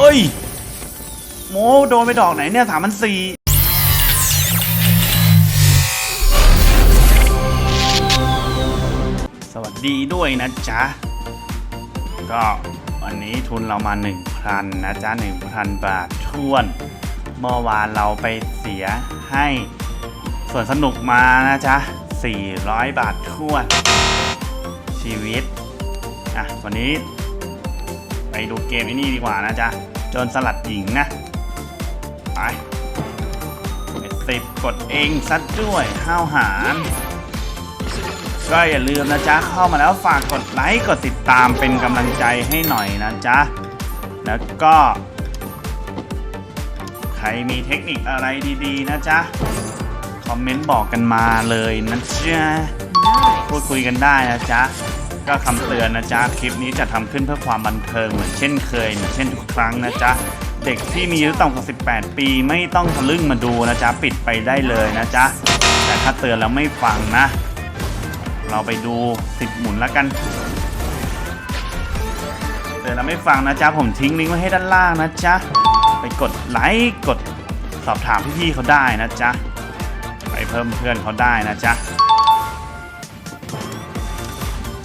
เอ้ย โมโดนไปดอกไหนเนี่ยสามพันสี่สวัสดีด้วยนะจ๊ะ ก็วันนี้ทุนเรามา 1,000 นะจ๊ะ 1,000 บาททวน เมื่อวานเราไปเสียให้ส่วนสนุกมานะจ๊ะ 400 บาททวน ชีวิต อะ วันนี้ ดูเกมไอ้นี่ดีกว่านะจ๊ะจนสลัดหญิงนะ ไปสิบกดเองซัดด้วยห้าวหารก็อย่าลืมนะจ๊ะ เข้ามาแล้วฝากกดไลค์กดติดตามเป็นกำลังใจให้หน่อยนะจ๊ะ แล้วก็ ใครมีเทคนิคอะไรดีๆ นะจ๊ะ คอมเมนต์บอกกันมาเลยนะจ๊ะ พูดคุยกันได้นะจ๊ะ ก็คำเตือนนะจ๊ะ คลิปนี้จะทำขึ้นเพื่อความบันเทิงเหมือนเช่นเคยเหมือนเช่นทุกครั้งนะจ๊ะ เด็กที่มีอายุต่ำกว่า 18 ปีไม่ต้องทะลึ่งมาดูนะจ๊ะ ปิดไปได้เลยนะจ๊ะ แต่ถ้าเตือนแล้วไม่ฟังนะ เราไปดูสิบหมุนแล้วกัน เตือนแล้วไม่ฟังนะจ๊ะ ผมทิ้งลิงก์ไว้ให้ด้านล่างนะจ๊ะ ไปกดไลค์กดสอบถามพี่ๆเขาได้นะจ๊ะ ไปเพิ่มเพื่อนเขาได้นะจ๊ะ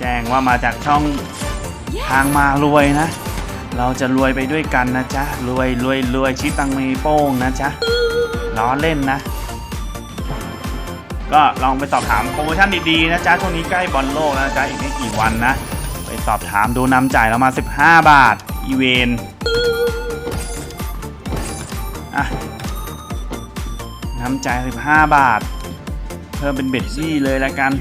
แจ้งว่ามาจากช่องทางมารวยนะ เราจะรวยไปด้วยกันนะจ๊ะ รวยรวยรวยชิตังมีโป้งนะจ๊ะล้อเล่นนะ ก็ลองไปสอบถามโปรโมชั่นดีๆนะจ๊ะ ช่วงนี้ใกล้บอลโลกแล้วนะจ๊ะ อีกไม่กี่วันนะ ไปสอบถามดูนำจ่ายเรามา 15 บาท อีเวนอะนำจ่าย 15 บาท เพิ่มเป็นเบ็ดซี่เลยละกัน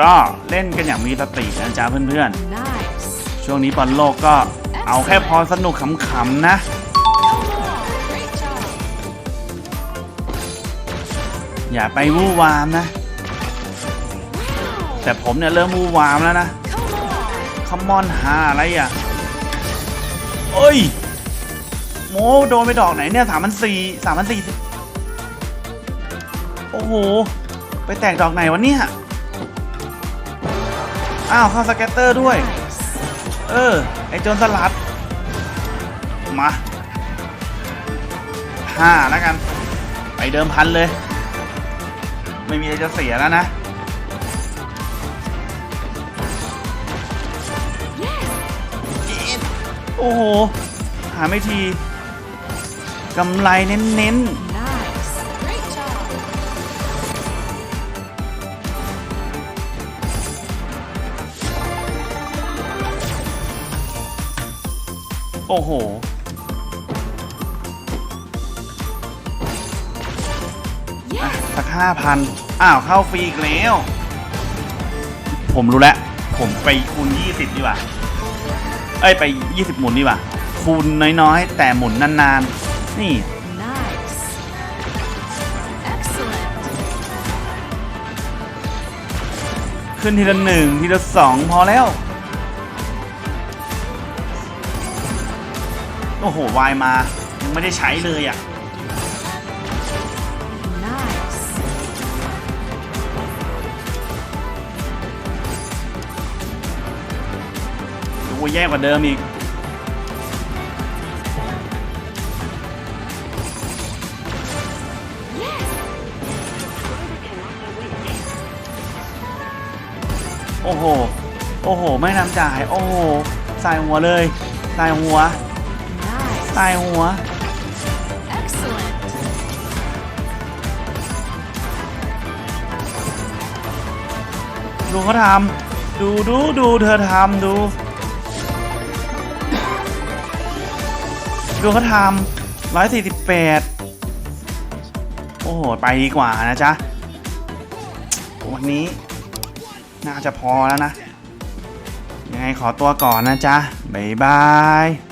ก็เล่นกันอย่างมีสตินะจ๊ะเพื่อน Nice. ๆช่วงนี้บอลโลกก็เอาแค่พอสนุกขำๆนะ Great job. อย่าไปวู่วามนะ แต่ผมเนี่ยเริ่มวู่วามแล้วนะ Come on. คัมมอนหาอะไรอะเอ้ย โมโดนไปดอกไหนเนี่ยสามพันสี่สามพันสี่โอ้โห ไปแตกดอกไหนวะเนี่ย อ้าวเข้าสแกตเตอร์ด้วย เออ ไอโจรสลัด มาห้าแล้วกัน ไปเดิมพันเลย ไม่มีอะไรจะเสียแล้วนะ โอ้โห หาไม่ทีกำไรเน้น Nice. โอ้โหอะ Yes. สักห้าพันอ้าว เข้าฟรีอีกแล้ว ผมรู้แล้ว ผมไปคูณ 20 ดีกว่า เอ้ย ไป 20 หมุนดีกว่า คูณน้อยๆ แต่หมุนนานๆ นี่ Nice. Excellent. ขึ้นทีละหนึ่งทีละสองพอแล้ว โอ้โห วายมา ยังไม่ได้ใช้เลยอะ Nice. โอ้ยแย่กว่าเดิมอีก โอ้โห โอ้โห ไม่นำจ่าย โอ้โหใส่หัวเลยใส่หัว Nice. ใส่หัว ดูเขาทำดูดูดูเธอทำดู ดูเขาทำร้อยสี่สิบแปดโอ้โห ไปดีกว่านะจ๊ะ วันนี้ น่าจะพอแล้วนะ ยังไงขอตัวก่อนนะจ๊ะ บ๊ายบาย